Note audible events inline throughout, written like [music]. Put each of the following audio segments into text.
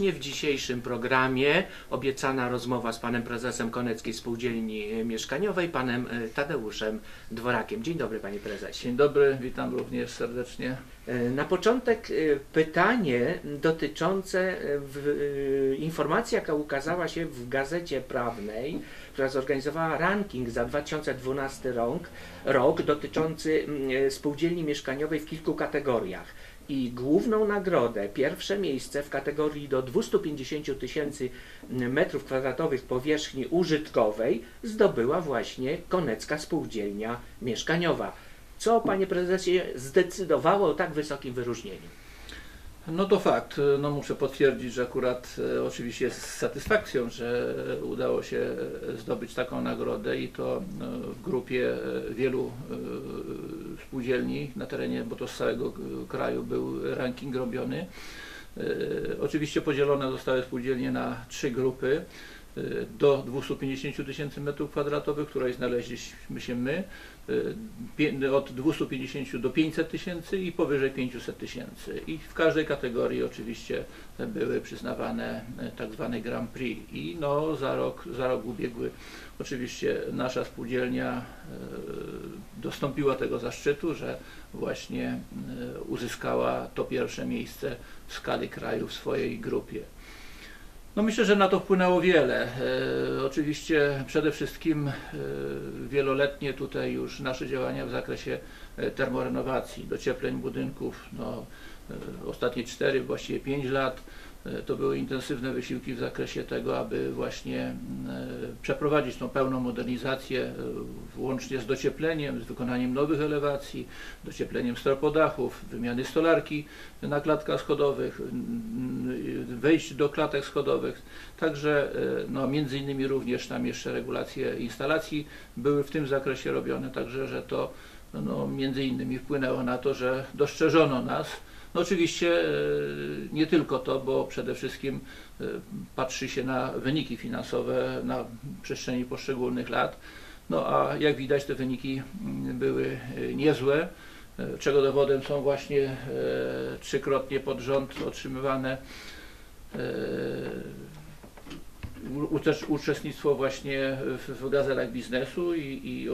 serdecznie. W dzisiejszym programie obiecana rozmowa z panem prezesem Koneckiej Spółdzielni Mieszkaniowej, panem e, Tadeuszem Dworakiem. Dzień dobry panie prezesie. Dzień dobry, witam również serdecznie. E, Na początek e, pytanie dotyczące e, e, informacji, jaka ukazała się w Gazecie Prawnej, która zorganizowała ranking za 2012 rok, rok dotyczący e, spółdzielni mieszkaniowej w kilku kategoriach. I główną nagrodę, pierwsze miejsce w kategorii do 250 tysięcy metrów kwadratowych powierzchni użytkowej zdobyła właśnie Konecka Spółdzielnia Mieszkaniowa. Co, panie prezesie, zdecydowało o tak wysokim wyróżnieniu? No to fakt, no muszę potwierdzić, że akurat e, oczywiście z satysfakcją, że udało się e, zdobyć taką nagrodę i to e, w grupie e, wielu e, spółdzielni na terenie, bo to z całego e, kraju był ranking robiony. E, Oczywiście podzielone zostały spółdzielnie na trzy grupy e, do 250 tysięcy metrów kwadratowych, której znaleźliśmy się my, pie- od 250 do 500 tysięcy i powyżej 500 tysięcy. I w każdej kategorii oczywiście były przyznawane e, tak zwane Grand Prix. I no, za, rok, za rok ubiegły oczywiście nasza spółdzielnia e, dostąpiła tego zaszczytu, że właśnie uzyskała to pierwsze miejsce w skali kraju w swojej grupie. No myślę, że na to wpłynęło wiele. E, oczywiście przede wszystkim e, wieloletnie tutaj już nasze działania w zakresie e, termorenowacji, dociepleń budynków, no, ostatnie 4, właściwie 5 lat to były intensywne wysiłki w zakresie tego, aby właśnie e, przeprowadzić tą pełną modernizację, e, włącznie z dociepleniem, z wykonaniem nowych elewacji, dociepleniem stropodachów, wymiany stolarki na klatkach schodowych, wejść do klatek schodowych. Także e, no, między innymi również tam jeszcze regulacje instalacji były w tym zakresie robione, także że to no, między innymi wpłynęło na to, że dostrzeżono nas. No oczywiście e, nie tylko to, bo przede wszystkim e, patrzy się na wyniki finansowe na przestrzeni poszczególnych lat. No a jak widać te wyniki mm, były e, niezłe, czego dowodem są właśnie trzykrotnie pod rząd otrzymywane uczestnictwo właśnie w, gazetach biznesu i, i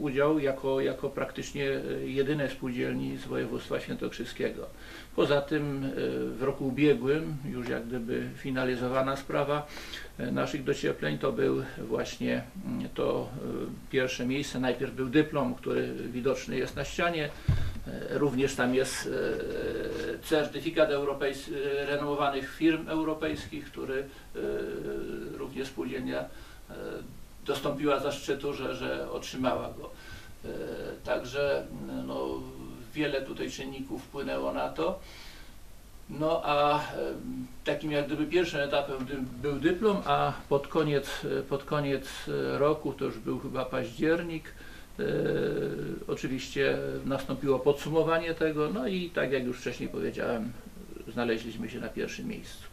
udział jako, jako praktycznie e, jedynej spółdzielni z województwa świętokrzyskiego. Poza tym e, w roku ubiegłym, już jak gdyby finalizowana sprawa e, naszych dociepleń, to był właśnie mm, to e, pierwsze miejsce. Najpierw był dyplom, który widoczny jest na ścianie. E, Również tam jest e, certyfikat e, renomowanych firm europejskich, który również spółdzielnia dostąpiła zaszczytu, że, że otrzymała go. Także no, wiele tutaj czynników wpłynęło na to. No a takim jak gdyby pierwszym etapem był dyplom, a pod koniec, pod koniec roku, to już był chyba październik, oczywiście nastąpiło podsumowanie tego, no i tak jak już wcześniej powiedziałem, znaleźliśmy się na pierwszym miejscu.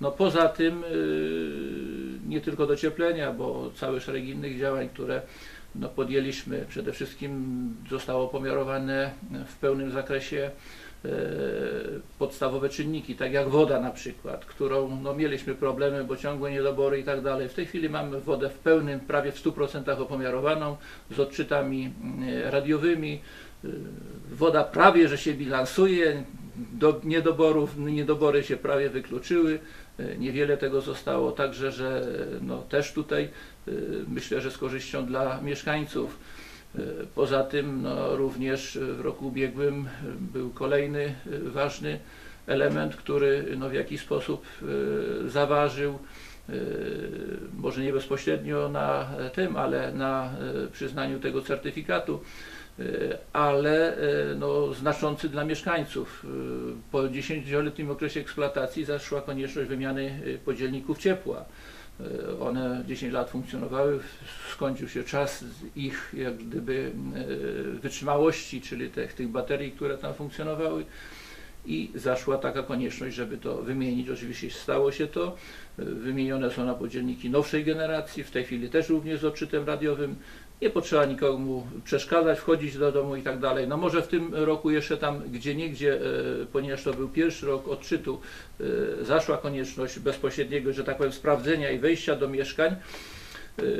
No poza tym y, nie tylko docieplenia, bo cały szereg innych działań, które no, podjęliśmy, przede wszystkim zostało pomiarowane w pełnym zakresie e, podstawowe czynniki, tak jak woda na przykład, którą no, mieliśmy problemy, bo ciągłe niedobory i tak dalej. W tej chwili mamy wodę w pełnym, prawie w 100% opomiarowaną, z odczytami mm, radiowymi. Y, Woda prawie, że się bilansuje, do niedoborów, niedobory się prawie wykluczyły, e, niewiele tego zostało, także że e, no, też tutaj e, myślę, że z korzyścią dla mieszkańców. E, Poza tym no, również w roku ubiegłym był kolejny e, ważny element, który no, w jakiś sposób e, zaważył, może nie bezpośrednio na tym, ale na przyznaniu tego certyfikatu ale no, znaczący dla mieszkańców. Po 10-letnim okresie eksploatacji zaszła konieczność wymiany podzielników ciepła. E, One 10 lat funkcjonowały, skończył się czas ich jak gdyby e, wytrzymałości, czyli tych, tych baterii, które tam funkcjonowały i zaszła taka konieczność, żeby to wymienić. Oczywiście stało się to. E, Wymienione są na podzielniki nowszej generacji, w tej chwili też również z odczytem radiowym. Nie potrzeba nikomu przeszkadzać, wchodzić do domu i tak dalej. No może w tym roku jeszcze tam gdzie niegdzie, e, ponieważ to był pierwszy rok odczytu, e, zaszła konieczność bezpośredniego, że tak powiem, sprawdzenia i wejścia do mieszkań. E,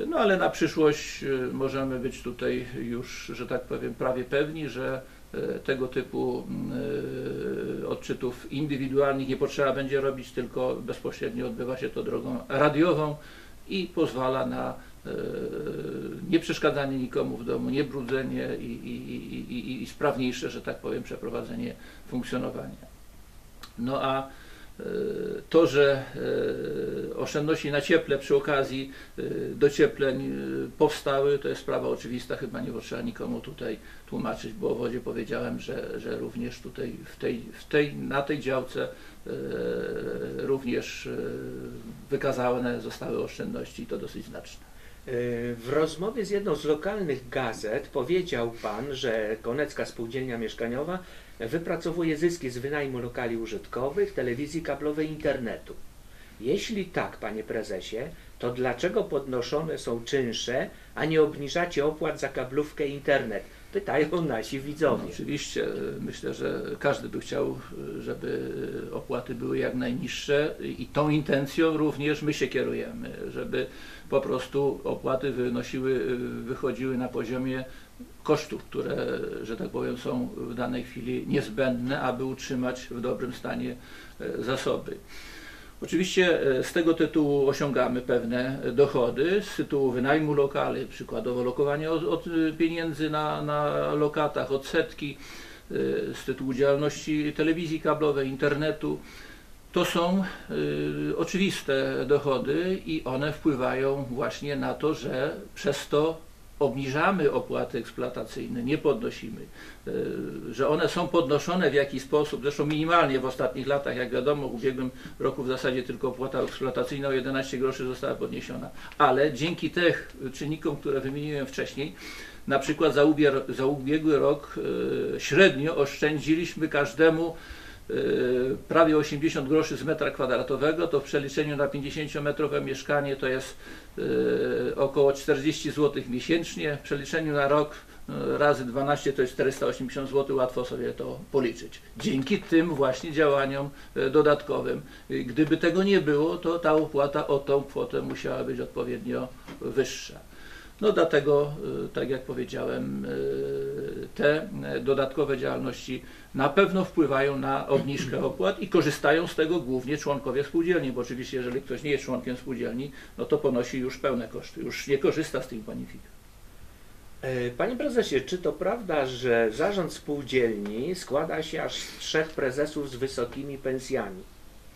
no ale na przyszłość możemy być tutaj już, że tak powiem, prawie pewni, że tego typu odczytów indywidualnych nie potrzeba będzie robić, tylko bezpośrednio odbywa się to drogą radiową i pozwala na nie przeszkadzanie nikomu w domu, nie brudzenie i, i, i, i sprawniejsze, że tak powiem, przeprowadzenie funkcjonowania. No a e, to, że e, oszczędności na cieple przy okazji dociepleń powstały, to jest sprawa oczywista, chyba nie potrzeba nikomu tutaj tłumaczyć, bo o wodzie powiedziałem, że, że również tutaj w tej, w tej, na tej działce również wykazane zostały oszczędności i to dosyć znaczne. W rozmowie z jedną z lokalnych gazet powiedział Pan, że Konecka Spółdzielnia Mieszkaniowa wypracowuje zyski z wynajmu lokali użytkowych, telewizji kablowej, internetu. Jeśli tak, Panie Prezesie, to dlaczego podnoszone są czynsze, a nie obniżacie opłat za kablówkę internet? Pytają nasi widzowie. No, oczywiście, myślę, że każdy by chciał, żeby opłaty były jak najniższe i tą intencją również my się kierujemy, żeby po prostu opłaty wynosiły, wychodziły na poziomie kosztów, które, że tak powiem, są w danej chwili niezbędne, aby utrzymać w dobrym stanie e, zasoby. Oczywiście e, z tego tytułu osiągamy pewne dochody, z tytułu wynajmu lokali, przykładowo lokowanie od, od pieniędzy na, na lokatach, odsetki, e, z tytułu działalności telewizji kablowej, internetu. To są oczywiste dochody i one wpływają właśnie na to, że przez to obniżamy opłaty eksploatacyjne, nie podnosimy, y, że one są podnoszone w jakiś sposób, zresztą minimalnie w ostatnich latach, jak wiadomo, w ubiegłym roku w zasadzie tylko opłata eksploatacyjna o 11 groszy została podniesiona, ale dzięki tych czynnikom, które wymieniłem wcześniej, na przykład za, ubiegły rok y, średnio oszczędziliśmy każdemu prawie 80 groszy z metra kwadratowego, to w przeliczeniu na 50-metrowe mieszkanie to jest y, około 40 zł miesięcznie, w przeliczeniu na rok y, razy 12 to jest 480 zł, łatwo sobie to policzyć. Dzięki tym właśnie działaniom dodatkowym. Gdyby tego nie było, to ta opłata o tą kwotę musiała być odpowiednio wyższa. No dlatego, y, tak jak powiedziałem, y, te dodatkowe działalności na pewno wpływają na obniżkę [clears throat] opłat i korzystają z tego głównie członkowie spółdzielni, bo oczywiście jeżeli ktoś nie jest członkiem spółdzielni, no to ponosi już pełne koszty, już nie korzysta z tych bonifikat. E, panie prezesie, czy to prawda, że zarząd spółdzielni składa się aż z trzech prezesów z wysokimi pensjami?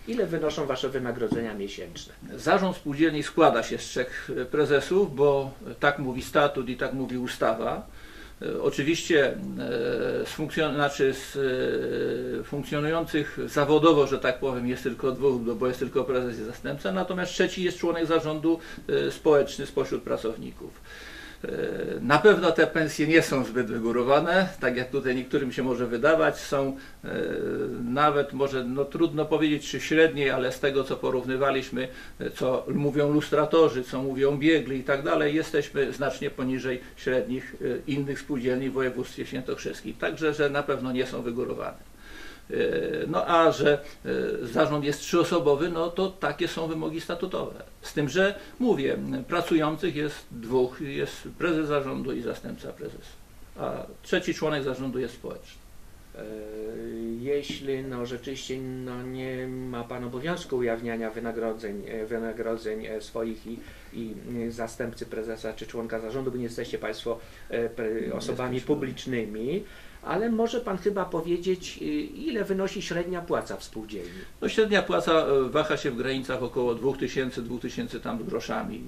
Ile wynoszą Wasze wynagrodzenia miesięczne? Zarząd spółdzielni składa się z trzech prezesów, bo tak mówi statut i tak mówi ustawa. E, oczywiście e, z, funkcjon znaczy z e, funkcjonujących zawodowo, że tak powiem, jest tylko dwóch, bo jest tylko prezes i zastępca, natomiast trzeci jest członek zarządu społeczny spośród pracowników. E, na pewno te pensje nie są zbyt wygórowane, tak jak tutaj niektórym się może wydawać, są e, nawet może no trudno powiedzieć czy średniej, ale z tego co porównywaliśmy, e, co mówią lustratorzy, co mówią biegli i tak dalej, jesteśmy znacznie poniżej średnich innych spółdzielni w województwie świętokrzyskim. Także, że na pewno nie są wygórowane. E, no a że e, zarząd jest trzyosobowy, no to takie są wymogi statutowe. Z tym, że mówię, pracujących jest dwóch, jest prezes zarządu i zastępca prezesa, a trzeci członek zarządu jest społeczny. E, jeśli no, rzeczywiście no, nie ma Pan obowiązku ujawniania wynagrodzeń, wynagrodzeń swoich i, i zastępcy prezesa czy członka zarządu, bo nie jesteście Państwo osobami publicznymi, ale może Pan chyba powiedzieć, y, ile wynosi średnia płaca w spółdzielni? No, średnia płaca e, waha się w granicach około 2000, 2000 tam groszami,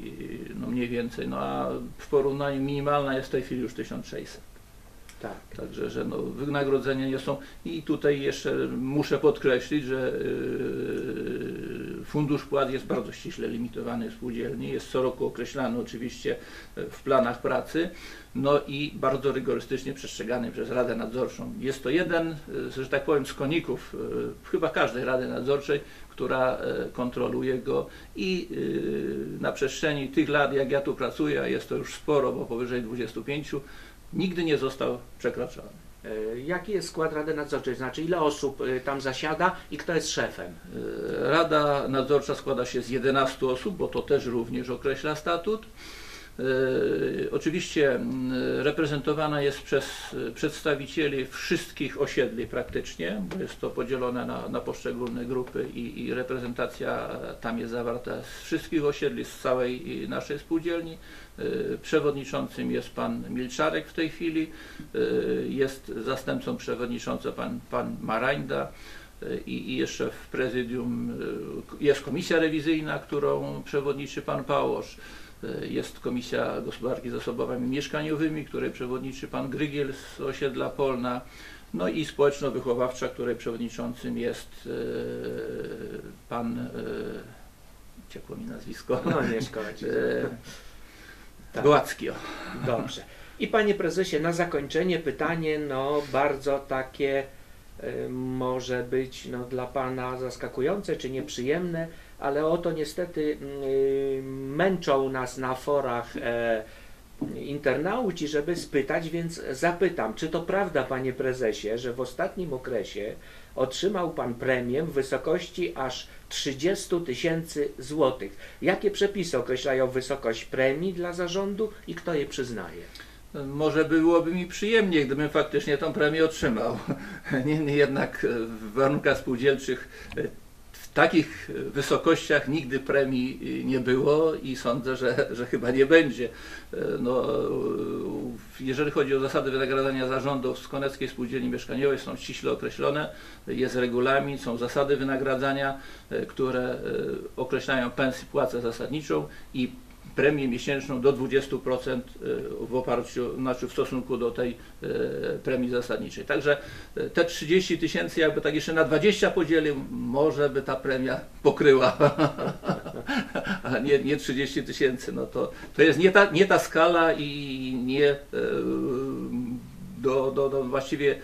no mniej więcej, no a w porównaniu minimalna jest w tej chwili już 1600. Tak. Także, że no, wynagrodzenia nie są. I tutaj jeszcze muszę podkreślić, że yy, Fundusz wpłat jest bardzo ściśle limitowany w spółdzielni, jest co roku określany oczywiście e, w planach pracy, no i bardzo rygorystycznie przestrzegany przez Radę Nadzorczą. Jest to jeden, z, że tak powiem, z koników e, chyba każdej Rady Nadzorczej, która e, kontroluje go i na przestrzeni tych lat, jak ja tu pracuję, a jest to już sporo, bo powyżej 25, nigdy nie został przekroczony. E, jaki jest skład Rady Nadzorczej? Znaczy ile osób e, tam zasiada i kto jest szefem? E, Rada Nadzorcza składa się z 11 osób, bo to też również określa statut. Oczywiście reprezentowana jest przez przedstawicieli wszystkich osiedli praktycznie, bo jest to podzielone na, na poszczególne grupy i, i, reprezentacja tam jest zawarta z wszystkich osiedli, z całej naszej spółdzielni. Przewodniczącym jest pan Milczarek w tej chwili, jest zastępcą przewodnicząca pan, pan Marańda i jeszcze w prezydium jest komisja rewizyjna, którą przewodniczy pan Pałosz. Jest Komisja Gospodarki Zasobowami Mieszkaniowymi, której przewodniczy pan Grygiel z osiedla Polna, no i społeczno-wychowawcza, której przewodniczącym jest e, pan, e, ciekło mi nazwisko, no, nie szkodzi. [laughs] E, tak. Gołacki. Dobrze. I panie prezesie, na zakończenie pytanie, no bardzo takie może być no, dla pana zaskakujące czy nieprzyjemne ale oto niestety mm, męczą nas na forach e, internauci, żeby spytać, więc zapytam, czy to prawda, panie prezesie, że w ostatnim okresie otrzymał pan premię w wysokości aż 30 tysięcy złotych. Jakie przepisy określają wysokość premii dla zarządu i kto je przyznaje? Może byłoby mi przyjemnie, gdybym faktycznie tą premię otrzymał. [laughs] Niemniej jednak w warunkach spółdzielczych takich wysokościach nigdy premii nie było i sądzę, że, że chyba nie będzie. No, jeżeli chodzi o zasady wynagradzania zarządów z Koneckiej Spółdzielni Mieszkaniowej są ściśle określone, jest regulamin, są zasady wynagradzania, które określają pensję, płacę zasadniczą i premię miesięczną do 20% e, w oparciu, znaczy w stosunku do tej e, premii zasadniczej. Także e, te 30 tysięcy jakby tak jeszcze na 20 podzielił, może by ta premia pokryła, [laughs] a nie, nie 30 tysięcy. No to, to jest nie ta, nie ta skala i nie do, do, do właściwie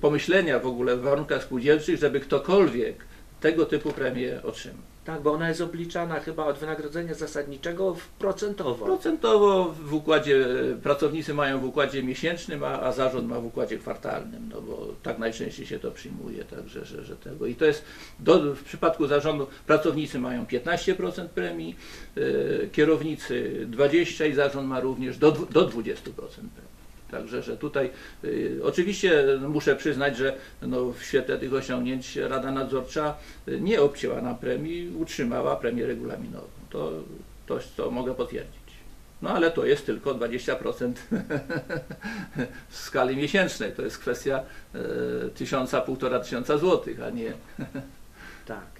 pomyślenia w ogóle w warunkach spółdzielczych, żeby ktokolwiek tego typu premię otrzymał. Tak, bo ona jest obliczana chyba od wynagrodzenia zasadniczego procentowo. Procentowo w układzie, pracownicy mają w układzie miesięcznym, a, a zarząd ma w układzie kwartalnym, no bo tak najczęściej się to przyjmuje, także, że, że tego. I to jest, do, w przypadku zarządu pracownicy mają 15% premii, yy, kierownicy 20% i zarząd ma również do, do 20% premii. Także, że tutaj y, oczywiście muszę przyznać, że no, w świetle tych osiągnięć Rada Nadzorcza y, nie obcięła na premii, utrzymała premię regulaminową. To, to, to mogę potwierdzić. No ale to jest tylko 20% [laughs] w skali miesięcznej. To jest kwestia y, tysiąca, półtora tysiąca złotych, a nie. tak.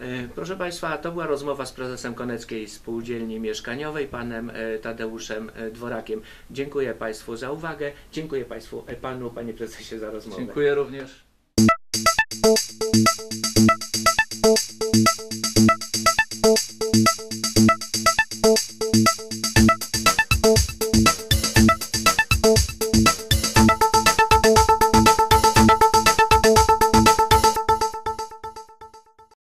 E, proszę Państwa, to była rozmowa z prezesem Koneckiej Spółdzielni Mieszkaniowej, panem e, Tadeuszem e, Dworakiem. Dziękuję Państwu za uwagę, dziękuję Państwu, Panu, Panie Prezesie za rozmowę. Dziękuję również.